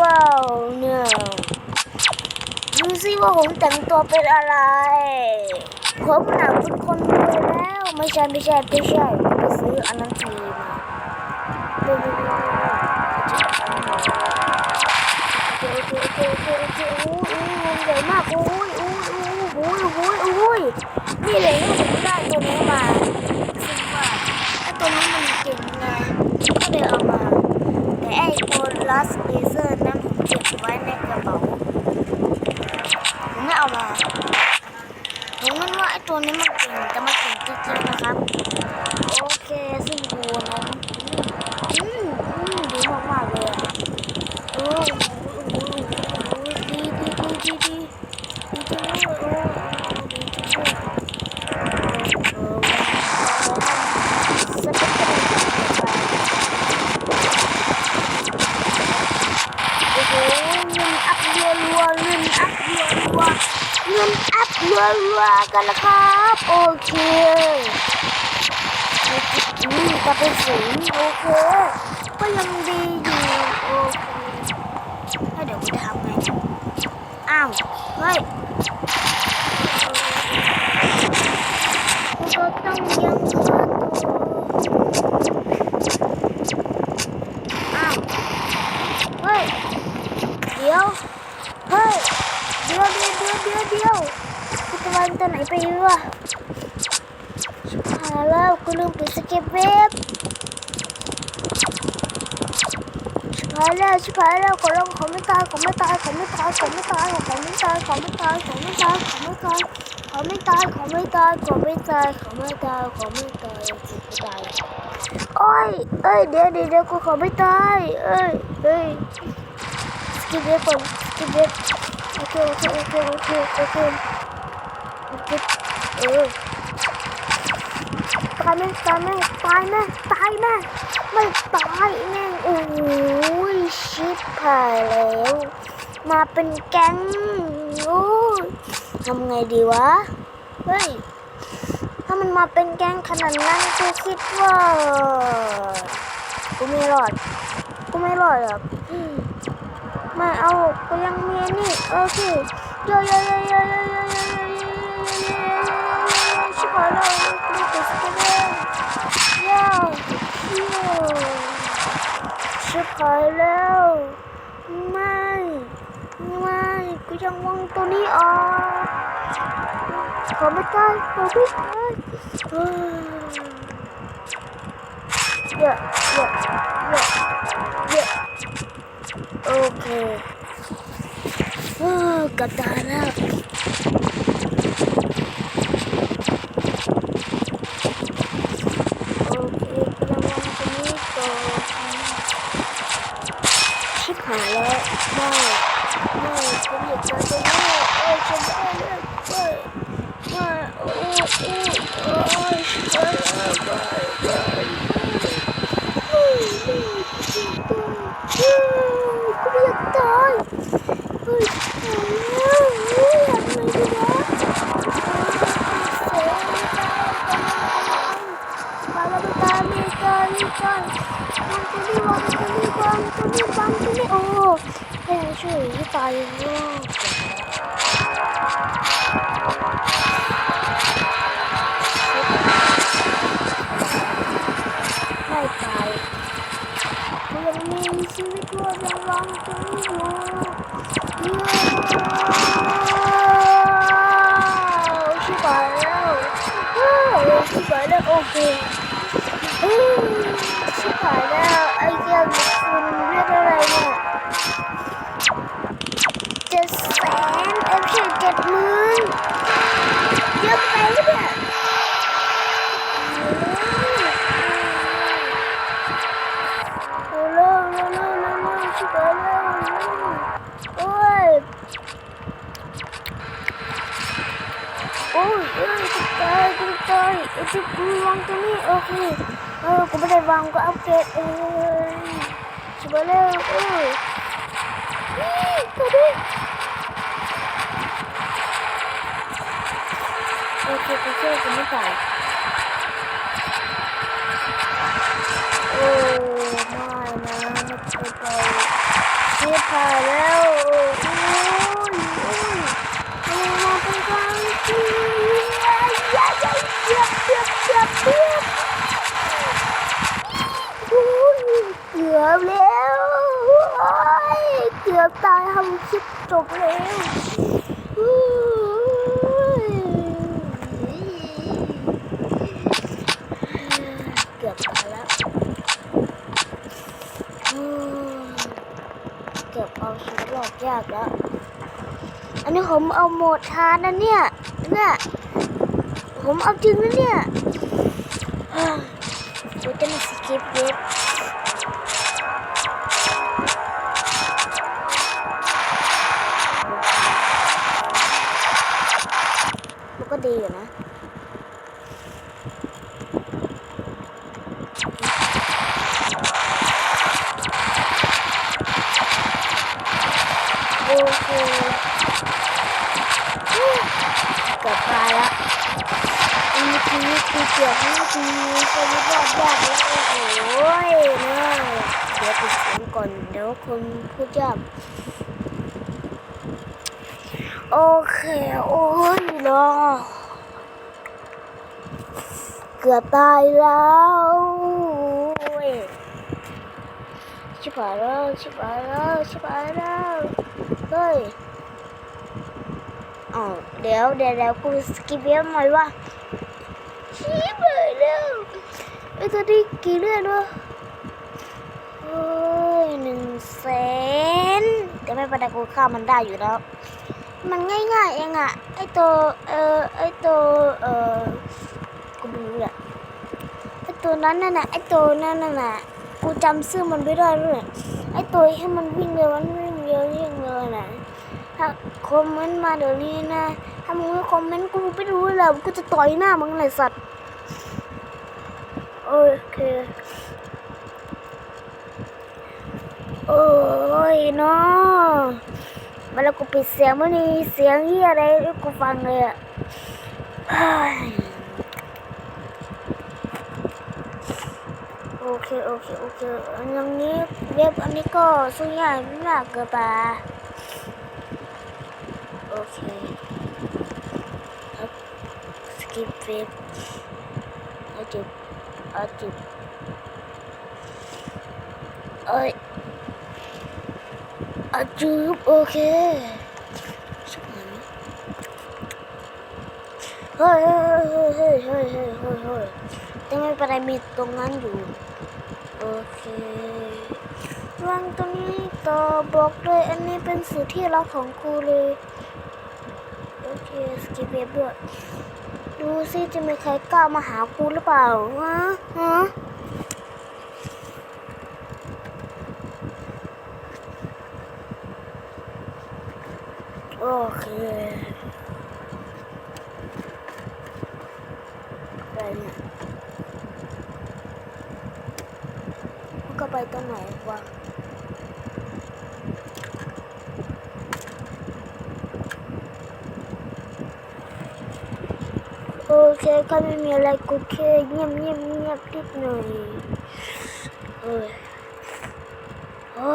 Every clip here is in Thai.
ว้าวเนี่ยดูสิว่าผมแต่งตัวเป็นอะไร ผมหนักเป็นคนรวยแล้ว ไม่ใช่ไม่ใช่ไม่ใช่ไปซื้ออันนั้นทีมาเร็วๆๆโอเคโอเคโอเคโอเคโอ้ยโอ้ยใหญ่มากโอ้ยโอ้ยโอ้ยโอ้ยโอ้ยโอ้ยนี่เลยที่ผมได้ตัวนี้มาซึ่งว่าไอ้ตัวนี้มันเก่งไงก็เลยเอามา class is a อัพรัวเงินอัพรัวกันนะครับโอเคนี่จะเป็นศูนย์โอเคก็ยังดีอยู่โอเคถ้าเดี๋ยวกูจะทำไงอ้าวเฮ้ยกูก็ต้องยังเงินอ้าวเฮ้ยเดี๋ยวเฮ้ย เดี๋ยวเดี๋ยวเดี๋ยวเดี๋ยวกูจะวางตัวไหนไปวะชิบหายแล้วกูลืมปิดสเก็ตเว็บชิบหายแล้วชิบหายแล้วขอร้องขอไม่ตายขอไม่ตายขอไม่ตายขอไม่ตายขอไม่ตายขอไม่ตายขอไม่ตายขอไม่ตายขอไม่ตายขอไม่ตายขอไม่ตายขอไม่ตายขอไม่ตายสิไม่ตายโอ้ยเอ้ยเดี๋ยวเดี๋ยวเดี๋ยวกูขอไม่ตายเอ้ยเอ้ย skip เว็บก่อน skip เว็บ โอเคโอเคโอเคโอเคโอเคโอเคเออตายไหมตายไหมตายไหมตายไหมไม่ตายแม่โอ้ยชิบหายแล้ว มาเป็นแก๊งโอ้ยทำไงดีวะเฮ้ยถ้ามันมาเป็นแก๊งขนาดนั้นกูคิดว่ากูไม่รอดกูไม่รอดหรอกอืม ไม่เอากูยังมีนี่โอเคโยโยโยโยโยโยโยชิบหายแล้วกูติดสกันยาวชิบหายแล้วไม่ไม่กูยังวางตัวนี้ออกขอไม่ตายขอไม่ตายเออเยอะเยอะ Okay. Oh, kadara. ช่วยไม่ตายเลย ชิบหายแล้วชิบหายแล้วโอเคชิบหายแล้ว โหชิบหายแล้วโอ้ยโอ้ยเอ้ยจะตายจะตายเอ้ยจะกูวางตรงนี้โอเคเออกูไม่ได้วางก็อัปเกรดเองชิบะแล้วเออนี่ไปดิโอเคกูเชื่อกูไม่ตายโอ้ รีบผ่านแล้วเกือบแล้วเกือบตายทำคลิปจบแล้ว เอาชีวิตรอดยากแล้ว อันนี้ผมเอาโหมดฮานนะเนี่ยเนี่ยผมเอาจริงนะเนี่ยอ่าผมจะมาสกิปเว็บ โอเคเกือบตายละอันนี้ทีนี้คือเกือบนี่คือชีวิตรอดยากแล้วโอ้ยนะเดี๋ยวปิดเสียงก่อนเดี๋ยวคนพูดยากโอเค โอ้ยรอเกือบตายแล้วชิบหายแล้วชิบหายแล้วชิบหายแล้ว เฮ้ยอ๋อเดี๋ยวเดี๋ยวเดี๋ยวกูสกิปเยอะหน่อยว่าชิบหายแล้วไอ้ตัวนี้กี่เลือดวะเฮ้ยหนึ่งแสนแต่ไม่เป็นไรกูฆ่ามันได้อยู่แล้ว มันง่ายๆเองอะไอตัวเออไอตัวเออกูไม่รู้แหละไอตัวนั้นน่ะนะไอตัวนั้นน่ะนะกูจำชื่อมันไม่ได้ด้วยไอตัวให้มันวิ่งเร็วมัน วิ่งเร็วยิ่งเลยนะถ้าคอมเมนต์มาเดี๋ยวนี้นะ ถ้ามึงไม่คอมเมนต์กูไม่รู้แล้วกูจะต่อยหน้ามึงเลยสัตว์โอเคโอ้ยนาะมาแล้วกูปิดเสียงไม่มีเสียงเฮียอะไรกูฟังเลยอะ โอเค โอเค โอเค อันนี้เว็บอันนี้ก็สู้ใหญ่มากเกินไปโอเคสกิปเว็บอาจจะอาจจะเอ้ยอาจจะโอเคเฮ้ยเฮ้ยเฮ้ยเฮ้ยเฮ้ยเฮ้ยเฮ้แต่ไม่เป็นไรมีตรงนั้นอยู่ โอเควางตรงนี้ต่อบอกเลยอันนี้เป็นสื่อที่รักของครูเลย โอเคสกิปเว็บด้วยดูสิจะมีใครกล้ามาหากูหรือเปล่าฮะฮะโอเคไปเนี่ยมันก็ไปตรงไหนวะ โอเคก็ไม่มีอะไรกูแค่เงียบเงียบเงียบนิดหน่อยเอ้ยโอ้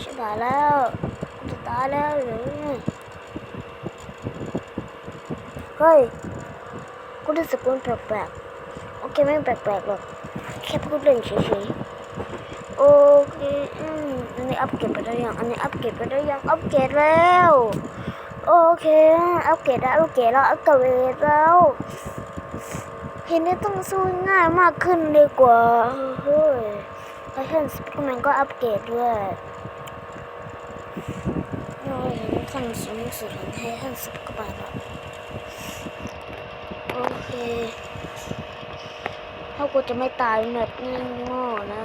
ชิบหายแล้วจะตายแล้วหรือเฮ้ยกูรู้สึกมันแปลกๆโอเคไม่แปลกๆหรอกแค่พูดเล่นเฉยๆ โอเคอืมอันนี้อัปเกรดไปได้ยัง อันนี้อัปเกรดไปได้ยัง อัปเกรดแล้ว โอเค อัปเกรดแล้ว อัปเกรดแล้ว อัปเกรดแล้วทีนี้ต้องสู้ง่ายมากขึ้นดีกว่า เฮ้ยไอเทนสปิกแมนก็อัปเกรดด้วยเราเห็นขั้นสูงสุดของให้ขั้นสิกว่าบาทแล้วโอเคถ้ากูจะไม่ตายแบบนี้โง่นะ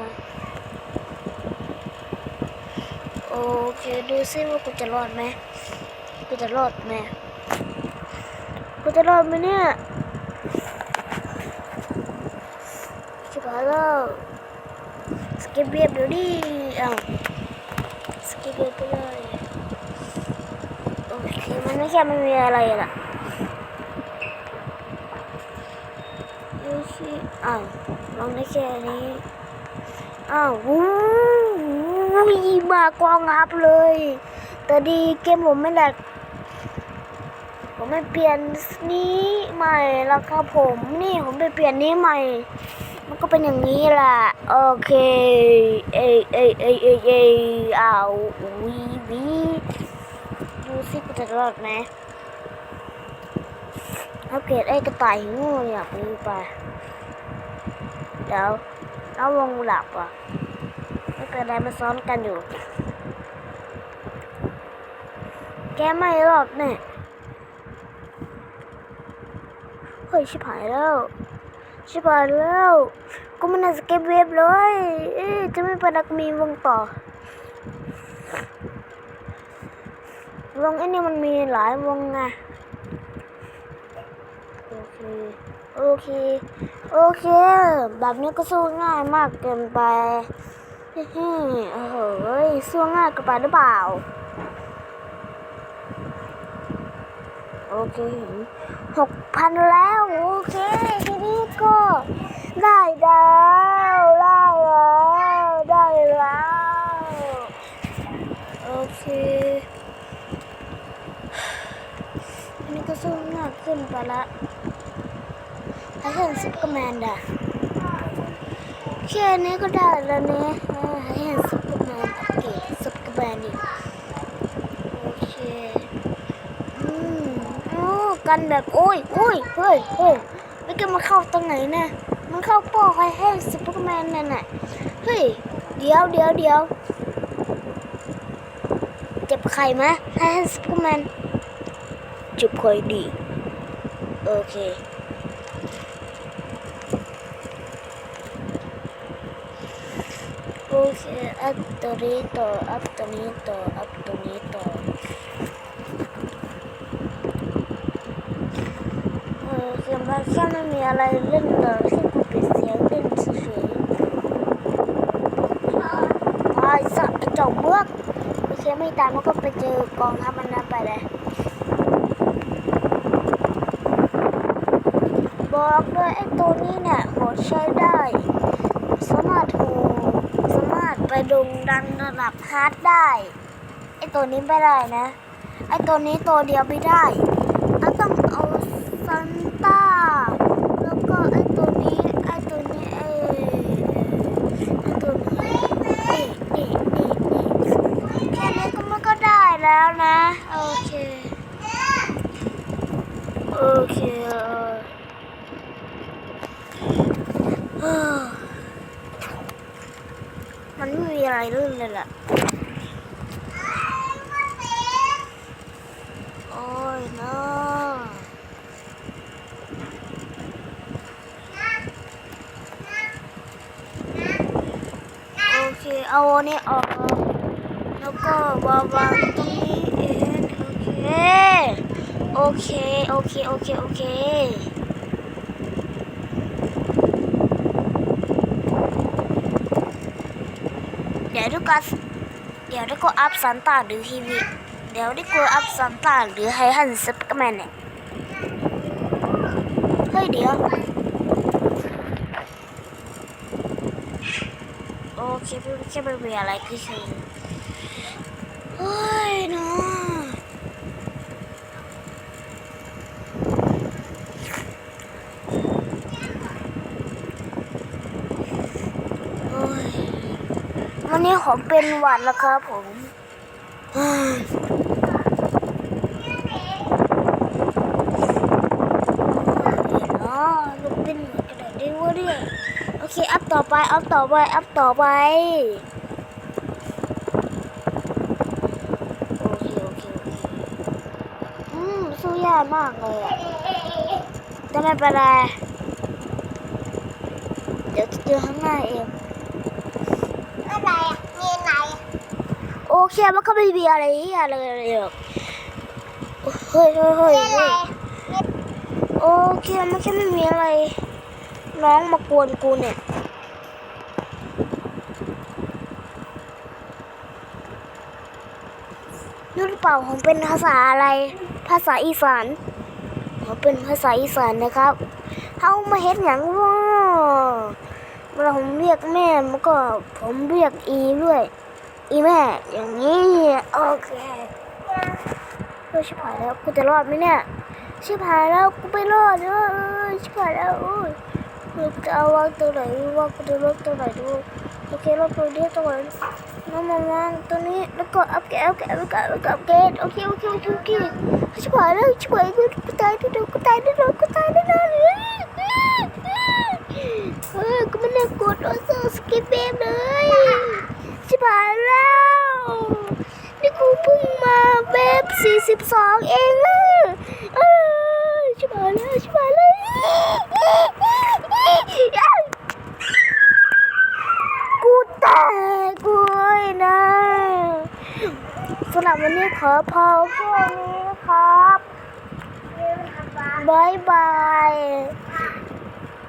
โอเคดูซิว่ากูจะรอดไหมกูจะรอดไหมกูจะรอดไหมเนี่ยชิบหายแล้วสกิปเบียบเดี๋ยวดิอ้าวสกิปเบียบไปเลยโอเคมันไม่ใช่มันมีอะไรล่ะดูสิอ้าวลองได้แค่นี้อ้าววู้ ยมากองอัพเลย แต่ดีเกมผมไม่แหลกผมไม่เปลี่ยนนี้ใหม่แล้วครับผมนี่ผมไปเปลี่ยนนี้ใหม่ มันก็เป็นอย่างนี้แหละโอเคเอเอเอเอเอเอาวีวีดูสิกูจะรอดไหมอัปเกรดไอ้กระต่ายงูอยากไปไปเดี๋ยวแล้ววงหลับอะ ไม่เป็นไรมาซ้อนกันอยู่ แกไม่รอดแน่เฮ้ยชิบหายแล้ว ชิบหายแล้วก็มันน่าจะเก็บเวฟเลยเอ๊ะจะไม่เป็นไรก็มีวงต่อวงไอ้นี่มันมีหลายวงไงโอเค โอเค โอเค แบบนี้ก็สู้ง่ายมากเกินไป เฮ้ยโอ้โหสู้ง่ายเกินไปหรือเปล่า โอเคหกพันแล้ว โอเค ทีนี้ก็ได้แล้วได้แล้วได้แล้ว โอเคอันนี้ก็สู้ง่ายขึ้นไปละถ้าเห็นซุปเปอร์แมนด่ะ แค่นี้ก็ได้แล้วเนี่ให้เห็นซุปเปอร์แมนอัปเกรดซุปเปอร์แมนอีกโอเคอืมโอ้กันแบบโอ้ยโอ้ยเฮ้ยเฮ้ยแล้วแกมาเข้าตรงไหนเนี่มันเข้าป้อใครให้ซุปเปอร์แมนนั่นน่ะเฮ้ยเดี๋ยวเดี๋ยวเดี๋ยวเจ็บไข่ไหมให้ให้ซุปเปอร์แมนเจ็บไข่ดีโอเค อเคอัพตัวนี้ต่ออัพตัวนี้ต่ออัพตัวนี้ต่อเออคือมันแค่ไม่มีอะไรเล่นเลยแค่กูปิดเสียงเล่นเฉยๆตายสัตว์จอกเมือกโอเคไม่ตายมันก็ไปเจอกองทัพมันนะไปเลยบอกเลยไอ้ตัวนี้เนี่ยโหดใช้ได้ สามารถโหส โด่งดังระดับฮาร์ดได้ ไอ้ตัวนี้ไม่ได้นะ ไอ้ตัวนี้ตัวเดียวไม่ได้เราต้องเอาซันต้า แล้วก็ไอ้ตัวนี้ ไอ้ตัวนี้ไอ้ไอ้ตัวนี้นี่นี่นี่นี่แค่นี้ก็มันก็ได้แล้วนะ โอเค โอเคเออ มันไม่มีอะไรลื่นเลยล่ะ โอ้ยนาโอเค เอาอันนี้ออก แล้วก็วางวางตรงนี้เองโอเค โอเค โอเค โอเค โอเค เดี๋ยวทุกคนเดี๋ยวได้ก็อัพซันต้าหรือทีวีเดี๋ยวได้กูอัพซันต้าหรือไฮฮันซุปเปอร์แมนเนี่ยเฮ้ยเดี๋ยวโอเคพี่แค่ไม่มีอะไรคือเฮ้ยน้อง วันนี้ผมเป็นหวัดแล้วครับผมเฮ้ยอ๋อลูกเป็นกระดาษได้วะเนี่ยโอเค อัพต่อไป อัพต่อไป อัพต่อไป โอเค โอเคโอเคอืม สู้ยากมากเลยอะแต่ไม่เป็นไร เดี๋ยวจะเจอข้างหน้าเอง อะไรอะมีไหน โอ เคมันก็ไม่มีอะไรอะไรเลยหรอกเฮ้ยเฮ้ยเฮ้ยมีอะไรเฮ้ยโอเคมันแค่ไม่มีอะไร น้องมากวนกูเนี่ยนี่หรือเปล่าผมเป็นภาษาอะไร ภาษาอีสานผมเป็นภาษาอีสานนะครับเขามาเห็นอย่างว่าเวลาผมเรียกแม่มันก็ผมเรียกอีด้วย อีแม่อย่างนี้โอเคเออชิบหายแล้วกูจะรอดไหมเนี่ยชิบหายแล้วกูไม่รอดเออชิบหายแล้วโอ้ยเออกูจะเอาวางตัวไหนวางกูจะลบตัวไหนดูโอเคลบตัวนี้ตัวไหนน้องมาวางตัวนี้แล้วก็อัพเกรดอัพเกรดแล้วก็แล้วก็อัพเกรดโอเคโอเคโอเคโอเคชิบหายแล้วชิบหายกูกูตายแน่นอนกูตายแน่นอนกูตายแน่นอนเฮ้ยเฮ้ยกูไม่ได้กดโอเซอร์สกิปเบมเลยชิบหายแล้ว นี่กูเพิ่งมา เว็บ42เองอะเออชิบหายแล้วชิบหายแล้วกูแตกกูเลยนะสำหรับวันนี้ขอพอแค่นี้นะครับบายบาย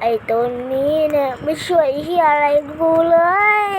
ไอ้ตัวนี้เนี่ยไม่ช่วยเฮียอะไรกูเลย